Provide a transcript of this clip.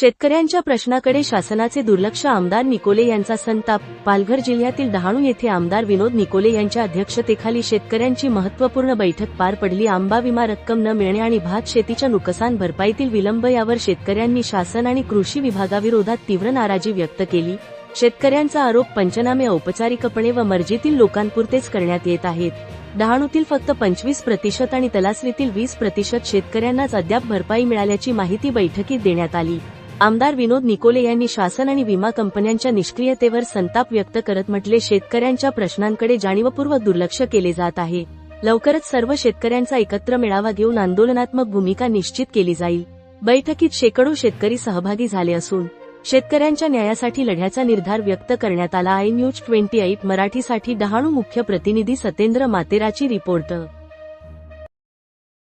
शेतकऱ्यांच्या प्रश्नाकडे शासनाचे दुर्लक्ष आमदार निकोले यांचा संताप. पालघर जिल्ह्यातील डहाणू येथे आमदार विनोद निकोले यांच्या अध्यक्षतेखाली शेतकऱ्यांची महत्त्वपूर्ण बैठक पार पडली. आंबा विमा रक्कम न मिळणे आणि भात शेतीच्या नुकसान भरपाईतील विलंब यावर शेतकऱ्यांनी शासन आणि कृषी विभागाविरोधात तीव्र नाराजी व्यक्त केली. शेतकऱ्यांचा आरोप पंचनामे औपचारिकपणे व मर्जीतील लोकांपुरतेच करण्यात येत आहेत. डहाणूतील फक्त पंचवीस प्रतिशत आणि तलासरीतील वीस प्रतिशत शेतकऱ्यांनाच अद्याप भरपाई मिळाल्याची माहिती बैठकीत देण्यात आली. आमदार विनोद निकोले यांनी शासन आणि विमा कंपन्यांच्या निष्क्रियतेवर संताप व्यक्त करत म्हटले शेतकऱ्यांच्या प्रश्नांकडे जाणीवपूर्वक दुर्लक्ष केले जात आहे. लवकरच सर्व शेतकऱ्यांचा एकत्र मेळावा घेऊन आंदोलनात्मक भूमिका निश्चित केली जाईल. बैठकीत शेकडो शेतकरी सहभागी झाले असून शेतकऱ्यांच्या न्यायासाठी लढ्याचा निर्धार व्यक्त करण्यात आला. आय न्यूज ट्वेंटी एट मराठीसाठी डहाणू मुख्य प्रतिनिधी सतेंद्र मातेराची रिपोर्ट